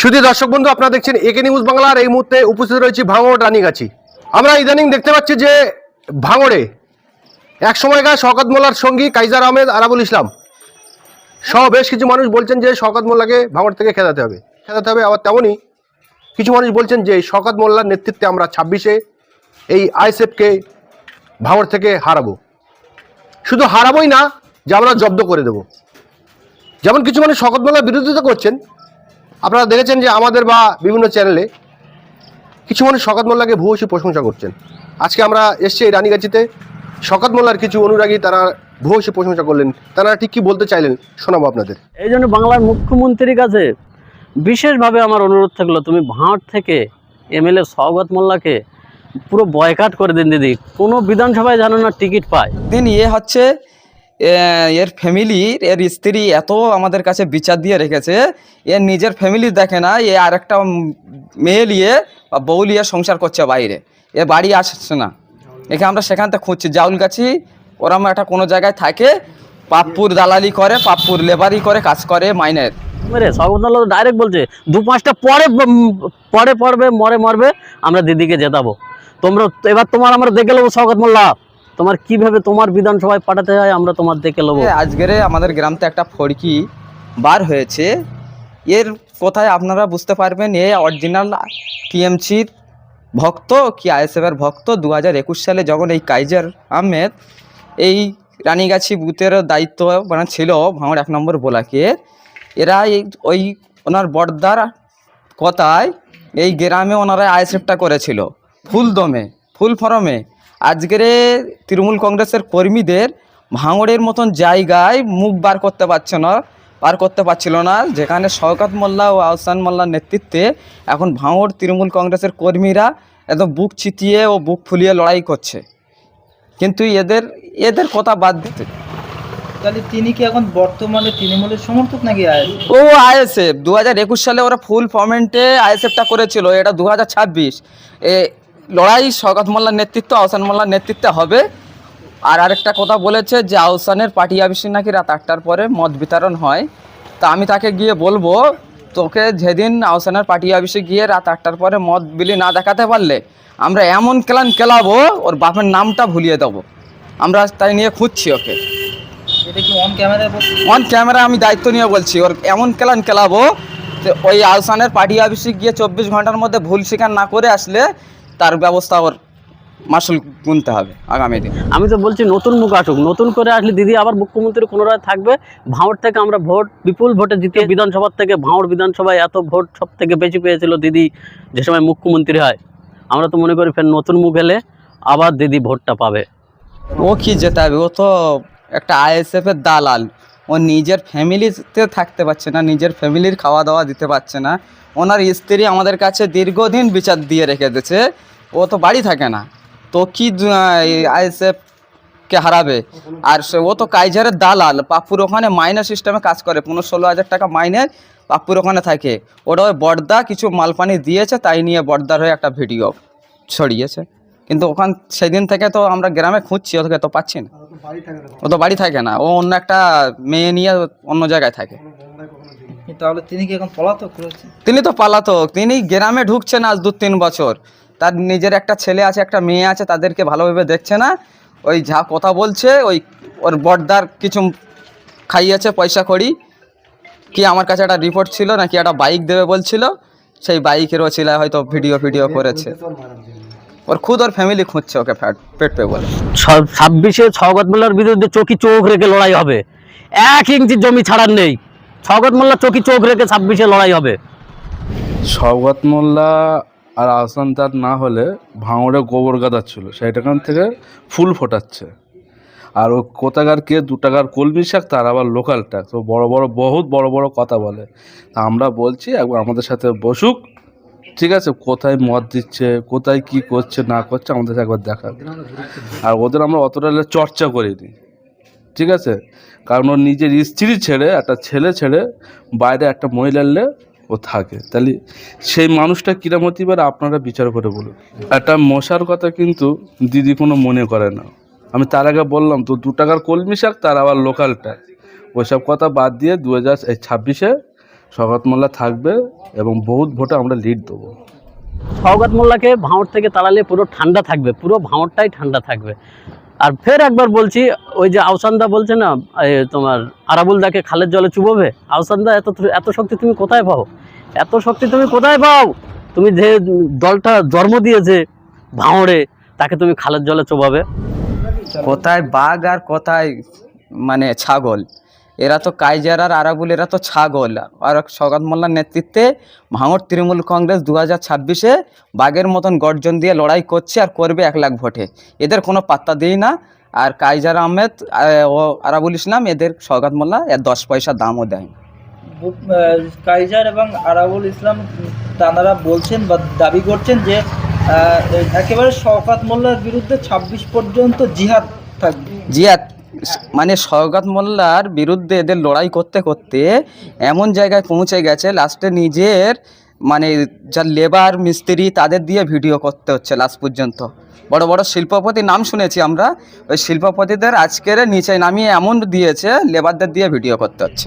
শুধু দর্শক বন্ধু, আপনারা দেখছেন একে নিউজ বাংলার এই মুহূর্তে উপস্থিত রয়েছে ভাঙড় রানীগাছি। আমরা ইদানিং দেখতে পাচ্ছি যে ভাঙড়ে এক সময়কার শওকত মোল্লার সঙ্গী কাইজার আহমেদ, আরাবুল ইসলাম সহ বেশ কিছু মানুষ বলছেন যে শওকত মোল্লাকে ভাঙড় থেকে খেদাতে হবে। খেদাতে হবে, আবার তেমনই কিছু মানুষ বলছেন যে শওকত মোল্লার নেতৃত্বে আমরা ছাব্বিশে এই আইএসএফকে ভাঙড় থেকে হারাবো। শুধু হারাবোই না, যে আমরা জব্দ করে দেব। যেমন কিছু মানুষ শওকত মোল্লার বিরোধিতা করছেন আপনারা দেখেছেন যে আমাদের বা বিভিন্ন চ্যানেলে কিছু মানুষ শকাত মোল্লাকে ভূয়সী প্রশংসা করছেন। আজকে আমরা এসছি এই রানীগাছিতে। শকাত মোল্লার কিছু অনুরাগী তারা ভূয়সী প্রশংসা করলেন। তারা ঠিক কি বলতে চাইলেন শোনাবো আপনাদের। এই জন্য বাংলার মুখ্যমন্ত্রীর কাছে বিশেষভাবে আমার অনুরোধ থাকল তুমি ভাঁট থেকে এমএলএ সৌগত মোল্লাকে পুরো বয়কাট করে দিন দিদি। কোনো বিধানসভায় যেন না টিকিট পায়। দিন ইয়ে হচ্ছে এর ফ্যামিলির এর স্ত্রী এত আমাদের কাছে বিচার দিয়ে রেখেছে। এর নিজের ফ্যামিলি দেখে না, এ আরেকটা উম, মেয়ে নিয়ে বা বউ নিয়ে সংসার করছে বাইরে। এ বাড়ি আসছে না। একে আমরা সেখান থেকে খুঁজছি জাউলগাছি ওরম একটা কোনো জায়গায় থাকে, পাপ্পুর দালালি করে, পাপ্পুর লেবারি করে, কাজ করে মাইনের। ডাইরেক্ট বলছে, দু পাঁচটা পরে পরে পড়বে, মরে মরবে, আমরা দিদিকে জেতাবো। তোমরা, এবার তোমার আমরা দেখে নেব সৌগত মোল্লা। তোমার কীভাবে তোমার বিধানসভায় পাঠাতে হয় আমরা তোমার দেখে নেব। আজকের আমাদের গ্রামতে একটা ফড়কি বার হয়েছে। এর কোথায় আপনারা বুঝতে পারবেন, এ অরিজিনাল টিএমসির ভক্ত, কি আইএসএফের ভক্ত দু হাজার একুশ সালে যখন এই কাইজার আহমেদ এই রানীগাছি বুথের দায়িত্ব মানে ছিল ভাঙড় এক নম্বর বোলাকে, এরা এই ওই ওনার বর্দার কথায় এই গ্রামে ওনারা আইএসএফটা করেছিল। ফুল দমে ফুল ফরমে। আজকের তৃণমূল কংগ্রেসের কর্মীদের ভাঙড়ের মতন জায়গায় মুখ বার করতে পারছে না বার করতে পারছিল না যেখানে শওকত মোল্লা ও আহসান মোল্লার নেতৃত্বে এখন ভাঙড় তৃণমূল কংগ্রেসের কর্মীরা একদম বুক ছিটিয়ে ও বুক ফুলিয়ে লড়াই করছে। কিন্তু এদের এদের কথা বাদ দিতে। তাহলে তিনি কি এখন বর্তমানে তৃণমূলের সমর্থক নাকি ও আইএসএফ দু হাজার একুশ সালে ওরা ফুল ফর্মেন্টে আইএসএফটা করেছিল এটা দু হাজার ছাব্বিশ। এ লড়াই শওকত মোল্লার নেতৃত্ব আহসান মোল্লার নেতৃত্বে হবে। আর আরেকটা কথা বলেছে যে আহসানের পার্টি অফিসে নাকি রাত আটটার পরে মদ বিতরণ হয়। তা আমি তাকে গিয়ে বলব তোকে যেদিন আহসানের পার্টি অফিসে গিয়ে রাত আটটার পরে মদ বিলি না দেখাতে পারলে আমরা এমন ক্লান কেলাবো ওর বাপের নামটা ভুলিয়ে দেবো। আমরা তাই নিয়ে খুঁজছি ওকে। এটা কি অন ক্যামেরা আমি দায়িত্ব নিয়ে বলছি ওর এমন ক্লান খেলাবো যে ওই আহসানের পার্টি অফিসে গিয়ে চব্বিশ ঘণ্টার মধ্যে ভুল স্বীকার না করে আসলে তার ব্যবস্থা ওর মাসুল গুনতে হবে আগামী দিন। আমি তো বলছি নতুন মুখ আসুক নতুন করে আসলে দিদি আবার মুখ্যমন্ত্রী পুনরায় থাকবে। ভাঁড় থেকে আমরা ভোট বিপুল ভোটে জিতে বিধানসভার থেকে ভাঁড় বিধানসভায় এত ভোট সব থেকে বেশি পেয়েছিল দিদি যে সময় মুখ্যমন্ত্রী হয়। আমরা তো মনে করি ফের নতুন মুখ এলে আবার দিদি ভোটটা পাবে। ও কি যেতে হবে ও তো একটা আইএসএফ এর দালাল। ও নিজের ফ্যামিলিতে থাকতে পারছে না, নিজের ফ্যামিলির খাওয়া দাওয়া দিতে পারছে না। ওনার স্ত্রী আমাদের কাছে দীর্ঘদিন বিচার দিয়ে রেখে দিয়েছে, ও তো বাড়ি থাকে না। তো কি আইএসএফ কে হারাবে? আর সে ও তো কাইজারের দালাল, পাপ্পুর ওখানে মাইনে সিস্টেমে কাজ করে, পনেরো ষোলো হাজার টাকা মাইনে পাপ্পুর ওখানে থাকে। ওটা ওই বর্দা কিছু মালপানি দিয়েছে, তাই নিয়ে বর্দার হয়ে একটা ভিডিও ছড়িয়েছে। কিন্তু ওখান সেদিন থেকে তো আমরা গ্রামে খুঁজছি ওকে তো পাচ্ছি না। ও তো বাড়ি থাকে না ও অন্য একটা মেয়ে নিয়ে অন্য জায়গায় থাকে। তাহলে তিনি কি এখন পলাতক তিনি তো পালাতক তিনি গ্রামে ঢুকছে না আজ দু তিন বছর। তার নিজের একটা ছেলে আছে একটা মেয়ে আছে তাদেরকে ভালোভাবে দেখছে না। ওই যা কথা বলছে ওই ওর বর্দার কিছু খাইয়েছে পয়সা করি কি আমার কাছে একটা রিপোর্ট ছিল নাকি একটা বাইক দেবে বলছিল? সেই বাইকেরও ওছিলায় হয়তো ভিডিও ভিডিও করেছে। ওর খুদ ওর ফ্যামিলি খুঁজছে ওকে পেট পে বলে ছাব্বিশে ছগত মোল্লার বিরুদ্ধে চোখি চোখ রেখে লড়াই হবে। এক ইঞ্চি জমি ছাড়ার নেই। ছগত মোল্লা চোখি চোখ রেখে ছাব্বিশে লড়াই হবে। শওকত মোল্লা আর আহসান তার না হলে ভাঙড়ে গোবর গাদা ছিল। সেইটাখান থেকে ফুল ফোটাচ্ছে। আর ও কোথাকার কে দু টাকার কলমি শাক তার আবার লোকাল ট্যাক্স ও বড় বড় বহুত বড় বড় কথা বলে। তা আমরা বলছি একবার আমাদের সাথে বসুক। ঠিক আছে, কোথায় মদ দিচ্ছে, কোথায় কি করছে, না করছে, আমাদের একবার দেখা আর ওদের আমরা অতটা চর্চা করিনি, ঠিক আছে? কারণ ওর নিজের স্ত্রী ছেড়ে, একটা ছেলে ছেড়ে, বাইরে একটা মহিলারলে ও থাকে। তাহলে সেই মানুষটা কিরম হতে পারে, আপনারা বিচার করে বলুন। একটা মশার কথা কিন্তু দিদি কোনো মনে করে না। আমি তার আগে বললাম, তো দু টাকার কলমি শাক, তার আবার লোকালটা ওইসব কথা বাদ দিয়ে দু হাজার ছাব্বিশে শওকত মোল্লা থাকবে এবং বহুত ভোটে আমরা লিড দেবো। সওগাত মোল্লাকে ভাঁড় থেকে তাড়ালে পুরো ঠান্ডা থাকবে পুরো ভাঁড়টাই ঠান্ডা থাকবে। আর ফের একবার বলছি ওই যে আওসান্দা বলছে না এ, তোমার আরাবুলদাকে খালের জলে চুবোবে? আওসান্দা এত এত শক্তি তুমি কোথায় পাও? এত শক্তি তুমি কোথায় পাও? তুমি যে দলটা জন্ম দিয়েছে ভাঁড়ে তাকে তুমি খালের জলে চোবাবে। কোথায় বাঘ আর কোথায় মানে ছাগল? এরা তো কাইজার আর আরাবুল এরা তো ছাগল। আর সগাত মোল্লার নেতৃত্বে ভাঙর তৃণমূল কংগ্রেস দু হাজার ছাব্বিশে বাঘের মতন গর্জন দিয়ে লড়াই করছে আর করবে এক লাখ ভোটে। এদের কোনো পাত্তা দেই না। আর কাইজার আহমেদ ও আরাবুল ইসলাম এদের সগাত মোল্লা এর দশ পয়সা দামও দেয় কাইজার এবং আরাবুল ইসলাম তাঁরা বলছেন বা দাবি করছেন যে একেবারে শওকাত মোল্লার বিরুদ্ধে ছাব্বিশ পর্যন্ত জিহাদ থাকবে। জিয়াত মানে সৌগাত মোল্লার বিরুদ্ধে এদের লড়াই করতে করতে এমন জায়গায় পৌঁছে গেছে লাস্টে নিজের মানে যা লেবার মিস্ত্রি তাদের দিয়ে ভিডিও করতে হচ্ছে লাস্ট পর্যন্ত। বড় বড় শিল্পপতি নাম শুনেছি আমরা ওই শিল্পপতিদের আজকের নিচে নামিয়ে এমন দিয়েছে লেবারদের দিয়ে ভিডিও করতে হচ্ছে।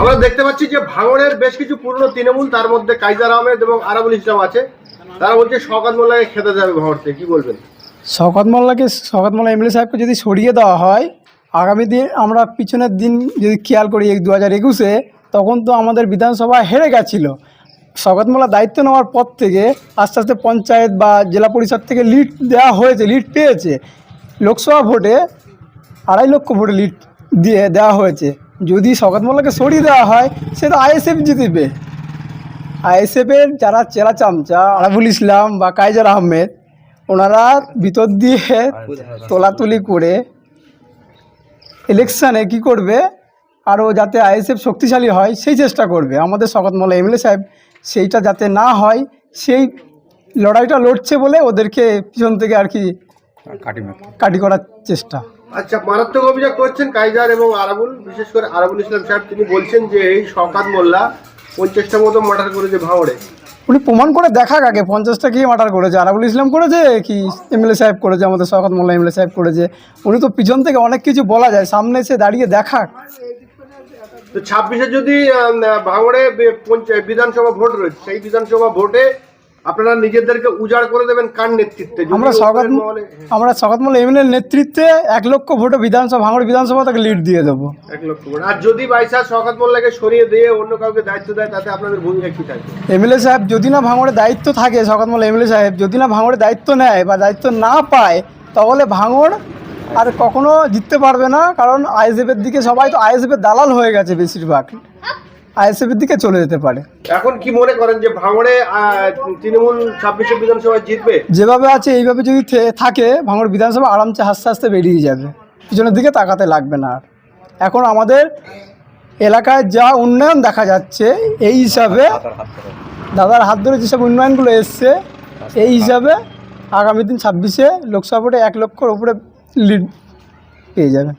আমরা দেখতে পাচ্ছি যে ভাঙড়ের বেশ কিছু পুরনো তৃণমূল তার মধ্যে কাইজার আহমেদ এবং আরাবুল ইসলাম আছে। তারা বলছে শওকত মোল্লাকে খেতে যাবে ভাঙড় কি বলবেন? শওকত মোল্লাকে শওকত মোল্লা এমএলএ সাহেবকে যদি সরিয়ে দেওয়া হয় আগামী দিন আমরা পিছনের দিন যদি খেয়াল করি দু হাজার একুশে তখন তো আমাদের বিধানসভা হেরে গেছিল। মোল্লা দায়িত্ব নেওয়ার পর থেকে আস্তে আস্তে পঞ্চায়েত বা জেলা পরিষদ থেকে লিড দেওয়া হয়েছে লিড পেয়েছে। লোকসভা ভোটে আড়াই লক্ষ ভোটে লিড দিয়ে দেওয়া হয়েছে। যদি মোল্লাকে সরিয়ে দেওয়া হয় সে তো আইএসএফ জিতবে। আইএসএফের যারা চেরা চামচা আরাবুল ইসলাম বা কাইজার আহমেদ ওনারা ভিতর দিয়ে তোলাতুলি করে ইলেকশানে কি করবে? আরও যাতে আইএসএফ শক্তিশালী হয়, সেই চেষ্টা করবে। আমাদের শকত মোল্লা এমএলএ সাহেব সেইটা যাতে না হয়, সেই লড়াইটা লড়ছে বলে ওদেরকে পিছন থেকে আর কি কাটি করার চেষ্টা। আচ্ছা মারাত্মক অভিযোগ করছেন কাইজার এবং আরাবুল। বিশেষ করে আরাবুল ইসলাম সাহেব, তিনি বলছেন যে এই শওকাত মোল্লা পঞ্চাশটা মতো মার্ডার করেছে ভাঙড়ে। উনি প্রমাণ করে দেখাক আগে, পঞ্চাশটা কি মার্ডার করেছে? আরাবুল ইসলাম করেছে কি এমএলএ সাহেব করেছে, আমাদের শওকত মোল্লা এমএলএ সাহেব করেছে? উনি তো পিছন থেকে অনেক কিছু বলা যায়, সামনে এসে দাঁড়িয়ে দেখাক। তো ছাব্বিশে যদি ভাঙড়ে বিধানসভা ভোট রয়েছে, সেই বিধানসভা ভোটে আপনারা নিজেদেরকে উজাড় করে দেবেন কার নেতৃত্বে? আমরা শওকত ওপরের মহলে- আমরা মোল্লা এমএলএর নেতৃত্বে এক লক্ষ ভোটে বিধানসভা ভাঙড় বিধানসভা তাকে লিড দিয়ে দেবো। এক লক্ষ ভোট। আর যদি বাইসাস শওকত মোল্লাকে সরিয়ে দিয়ে অন্য কাউকে দায়িত্ব দেয় তাতে আপনাদের ভূমিকা কি থাকবে? এমএলএ সাহেব যদি না ভাঙড়ে দায়িত্ব থাকে শকত মোল্লা এমএলএ সাহেব যদি না ভাঙড়ে দায়িত্ব নেয় বা দায়িত্ব না পায় তাহলে ভাঙড় আর কখনো জিততে পারবে না কারণ আইএসএফের দিকে সবাই তো আইএসএফের দালাল হয়ে গেছে বেশিরভাগ। আইএসএফের দিকে চলে যেতে পারে। এখন কি মনে করেন যে ভাঙড়ে তৃণমূল ছাব্বিশে বিধানসভায় জিতবে? যেভাবে আছে এইভাবে যদি থাকে ভাঙড় বিধানসভা আরামসে আস্তে আস্তে বেরিয়ে যাবে। পিছনের দিকে তাকাতে লাগবে না আর। এখন আমাদের এলাকায় যা উন্নয়ন দেখা যাচ্ছে এই হিসাবে দাদার হাত ধরে যেসব উন্নয়নগুলো এসছে এই হিসাবে আগামী দিন ছাব্বিশে লোকসভা ভোটে এক লক্ষর উপরে লিড পেয়ে যাবে।